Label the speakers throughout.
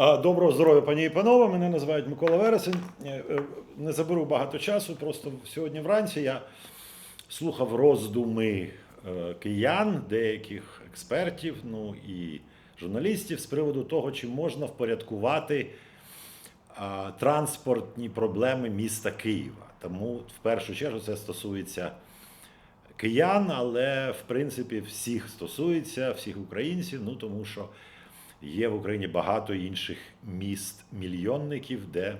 Speaker 1: Доброго здоров'я, пані і панове. Мене називають Микола Вересень. Е, е, Не заберу багато часу. Просто сьогодні вранці я слухав роздуми е, киян, деяких експертів, ну і журналістів з приводу того, чи можна впорядкувати транспортні проблеми міста Києва. Тому в першу чергу це стосується киян, але в принципі всіх стосується, всіх українців, ну тому що є в Україні багато інших міст мільйонників, де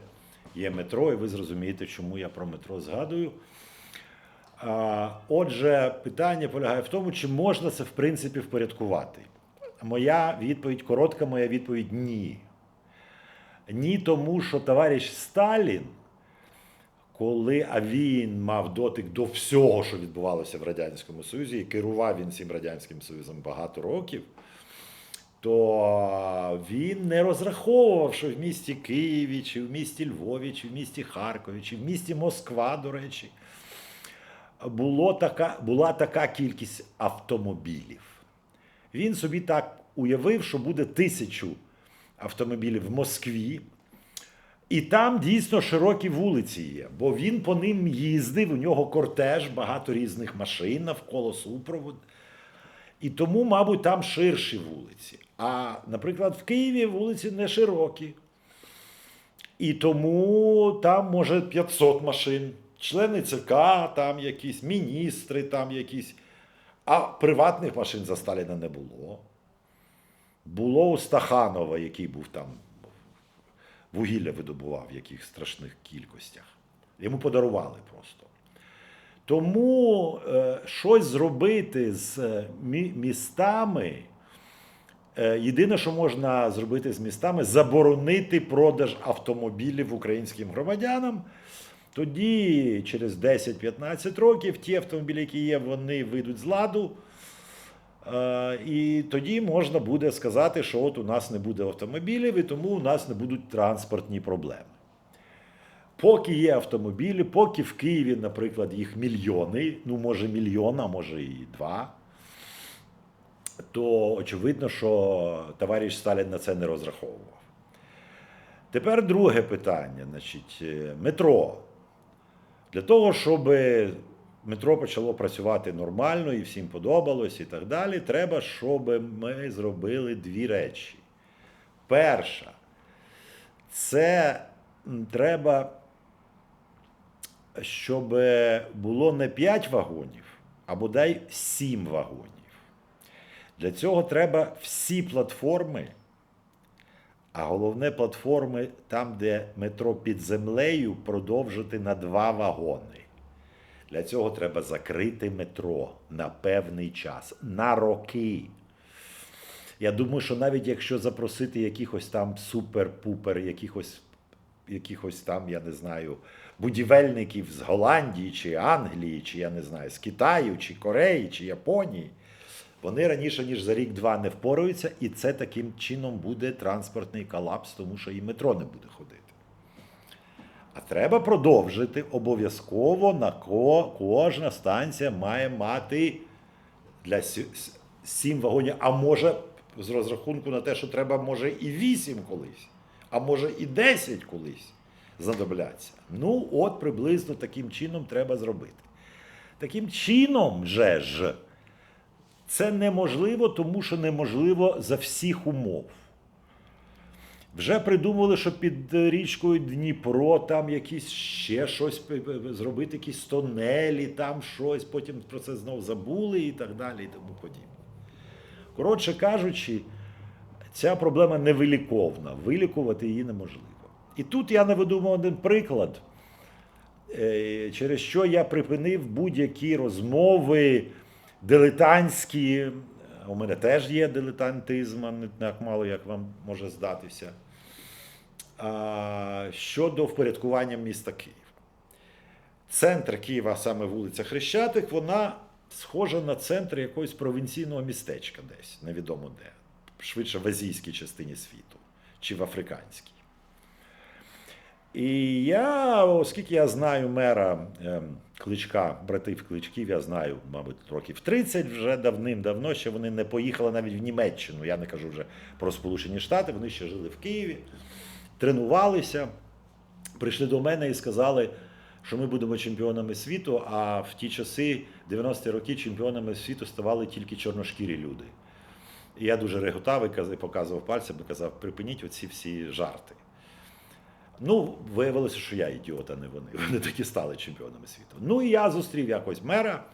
Speaker 1: є метро, і ви зрозумієте, чому я про метро згадую. Отже, питання полягає в тому, чи можна це в принципі впорядкувати. Моя відповідь коротка, моя відповідь ні. Ні, тому що товариш Сталін, коли а він мав дотик до всього, що відбувалося в Радянському Союзі, і керував він цим Радянським Союзом багато років, то він не розраховував, що в місті Києві, чи в місті Львові, чи в місті Харкові, чи в місті Москва, до речі, було така, була така кількість автомобілів. Він собі так уявив, що буде тисячу автомобілів в Москві, і там дійсно широкі вулиці є, бо він по ним їздив, у нього кортеж, багато різних машин навколо супровод. І тому, мабуть, там ширші вулиці. А, наприклад, в Києві вулиці не широкі. І тому там може 500 машин, члени ЦК, там якісь, міністри, там якісь. А приватних машин за Сталіна не було. Було у Стаханова, який був там, вугілля видобував в яких страшних кількостях. Йому подарували просто. Тому е, щось зробити з е, мі- містами. Е, Єдине, що можна зробити з містами, заборонити продаж автомобілів українським громадянам. Тоді, через 10-15 років, ті автомобілі, які є, вони вийдуть з ладу. Е, І тоді можна буде сказати, що от у нас не буде автомобілів, і тому у нас не будуть транспортні проблеми. Поки є автомобілі, поки в Києві, наприклад, їх мільйони, ну може мільйон, а може і два, то очевидно, що товариш Сталін на це не розраховував. Тепер друге питання, значить, е, метро. Для того, щоб метро почало працювати нормально і всім подобалось і так далі, треба, щоб ми зробили дві речі. Перша, це треба, щоб було не 5 вагонів, а бодай 7 вагонів. Для цього треба всі платформи, а головне платформи там, де метро під землею, продовжити на два вагони. Для цього треба закрити метро на певний час, на роки. Я думаю, що навіть якщо запросити якихось там супер-пупер, якихось, якихось там, я не знаю, будівельників з Голландії чи Англії, чи я не знаю, з Китаю, чи Кореї, чи Японії, вони раніше, ніж за рік-два не впораються, і це таким чином буде транспортний колапс, тому що і метро не буде ходити. А треба продовжити обов'язково на ко, кожна станція має мати для сім вагонів, а може, з розрахунку на те, що треба, може, і вісім колись, а може і десять колись знадобляться. Ну, от приблизно таким чином треба зробити. Таким чином же ж це неможливо, тому що неможливо за всіх умов. Вже придумали, що під річкою Дніпро там якісь ще щось зробити, якісь тонелі, там щось, потім про це знов забули і так далі, і тому подібне. Коротше кажучи, ця проблема невиліковна, вилікувати її неможливо. І тут я наведу один приклад, е, через що я припинив будь-які розмови дилетантські. У мене теж є дилетантизм, не так мало, як вам може здатися. Щодо впорядкування міста Київ. Центр Києва, саме вулиця Хрещатик, вона схожа на центр якогось провінційного містечка десь, невідомо де. Швидше в азійській частині світу чи в африканській. І я, оскільки я знаю мера ем, Кличка, братів Кличків, я знаю, мабуть, років 30 вже давним-давно, ще вони не поїхали навіть в Німеччину. Я не кажу вже про Сполучені Штати, вони ще жили в Києві, тренувалися, прийшли до мене і сказали, що ми будемо чемпіонами світу, а в ті часи, 90-ті роки, чемпіонами світу ставали тільки чорношкірі люди. І я дуже реготав і показував пальцем і казав, припиніть оці всі жарти. Ну, виявилося, що я ідіот, а не вони. Вони таки стали чемпіонами світу. Ну і я зустрів якось мера,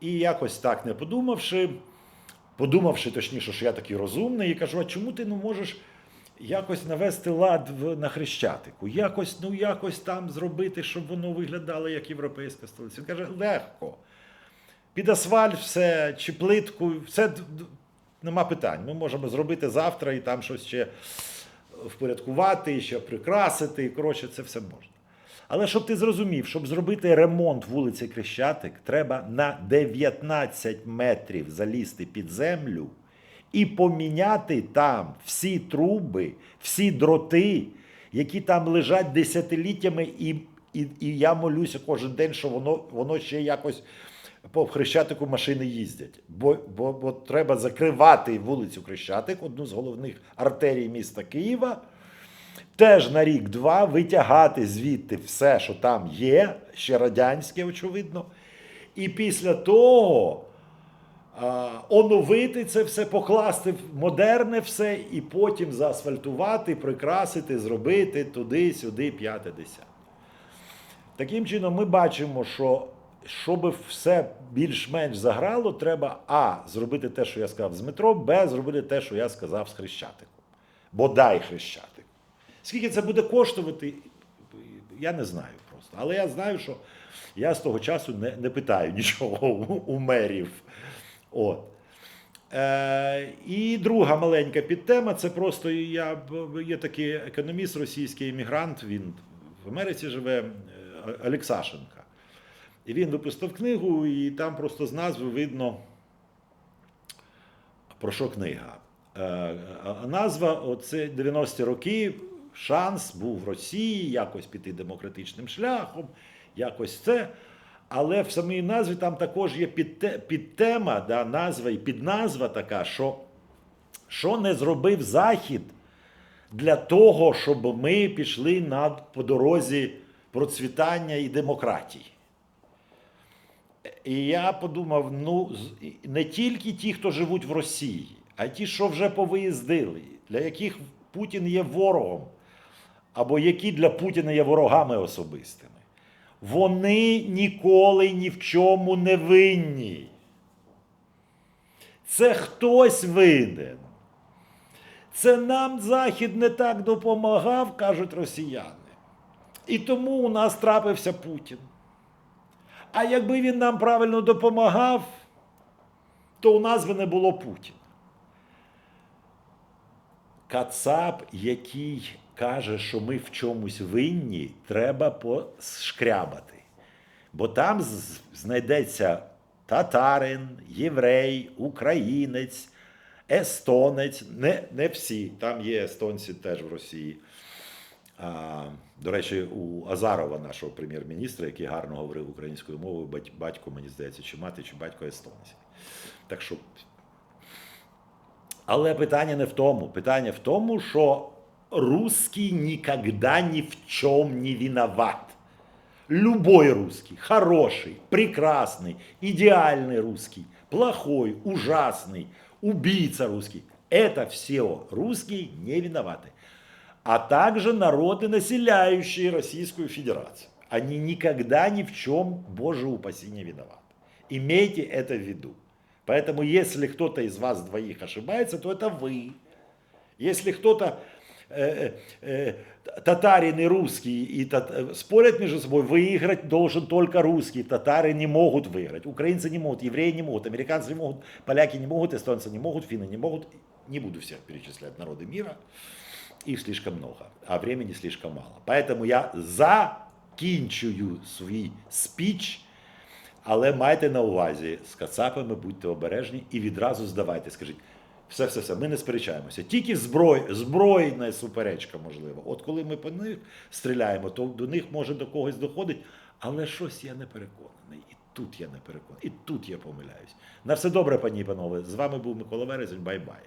Speaker 1: і якось так не подумавши, подумавши точніше, що я такий розумний, і кажу: а чому ти не можеш якось навести лад на Хрещатику? Якось, ну якось там зробити, щоб воно виглядало як європейська столиця. Він каже, легко. Під асфальт все, чи плитку, все нема питань. Ми можемо зробити завтра і там щось ще впорядкувати, ще прикрасити. Коротше, це все можна. Але щоб ти зрозумів, щоб зробити ремонт вулиці Крещатик, треба на 19 метрів залізти під землю і поміняти там всі труби, всі дроти, які там лежать десятиліттями, і, і, і я молюся кожен день, що воно, воно ще якось по Хрещатику машини їздять. Бо, бо, бо треба закривати вулицю Хрещатик, одну з головних артерій міста Києва. Теж на рік-два витягати звідти все, що там є, ще радянське, очевидно. І після того а, оновити це все, покласти в модерне все, і потім заасфальтувати, прикрасити, зробити туди-сюди, п'яте, десяте. Таким чином, ми бачимо, що щоб все більш-менш заграло, треба А. Зробити те, що я сказав з метро, Б. Зробити те, що я сказав з Хрещатиком. Бодай Хрещатик. Скільки це буде коштувати, я не знаю просто. Але я знаю, що я з того часу не, не питаю нічого у, у мерів. От. Е, і друга маленька підтема це просто я є такий економіст, російський емігрант, він в Америці живе, е, Олексашенка. І він випустив книгу, і там просто з назви видно, про що книга. Е, Назва оце 90-ті роки. Шанс був в Росії якось піти демократичним шляхом, якось це. Але в самій назві там також є підтема, да, назва і підназва така, що, що не зробив Захід для того, щоб ми пішли на, по дорозі процвітання і демократії. І я подумав: ну, не тільки ті, хто живуть в Росії, а ті, що вже повиїздили, для яких Путін є ворогом, або які для Путіна є ворогами особистими. Вони ніколи ні в чому не винні. Це хтось винен. Це нам Захід не так допомагав, кажуть росіяни. І тому у нас трапився Путін. А якби він нам правильно допомагав, то у нас би не було Путіна. Кацап, який каже, що ми в чомусь винні, треба пошкрябати. Бо там знайдеться татарин, єврей, українець, естонець. Не, не всі. Там є естонці теж в Росії. А, до речі, у Азарова, нашого прем'єр-міністра, який гарно говорив українською мовою, бать- батько, мені здається, чи мати, чи батько естонець. Так що. Але питання не в тому. Питання в тому, що русский никогда ни в чем не виноват. Любой русский, хороший, прекрасный, идеальный русский, плохой, ужасный, убийца русский. Это все русские не виноваты. А также народы, населяющие Российскую Федерацию. Они никогда ни в чем, боже упаси, не виноваты. Имейте это в виду. Поэтому если кто-то из вас двоих ошибается, то это вы. Если кто-то э, э, татарин и русский и тат- э, спорят между собой, выиграть должен только русский. Татары не могут выиграть, украинцы не могут, евреи не могут, американцы не могут, поляки не могут, эстонцы не могут, финны не могут. Не буду всех перечислять народы мира. Их слишком много, а времени слишком мало. Поэтому я закінчую свій спіч, але майте на увазі, з кацапами будьте обережні і відразу здавайте. Скажіть, Все, все, все, ми не сперечаємося. Тільки зброй, збройна суперечка, можливо. От коли ми по них стріляємо, то до них може до когось доходить, але щось я не переконаний. І тут я не переконаний, і тут я помиляюсь. На все добре, пані і панове. З вами був Микола Вересень. Бай-бай.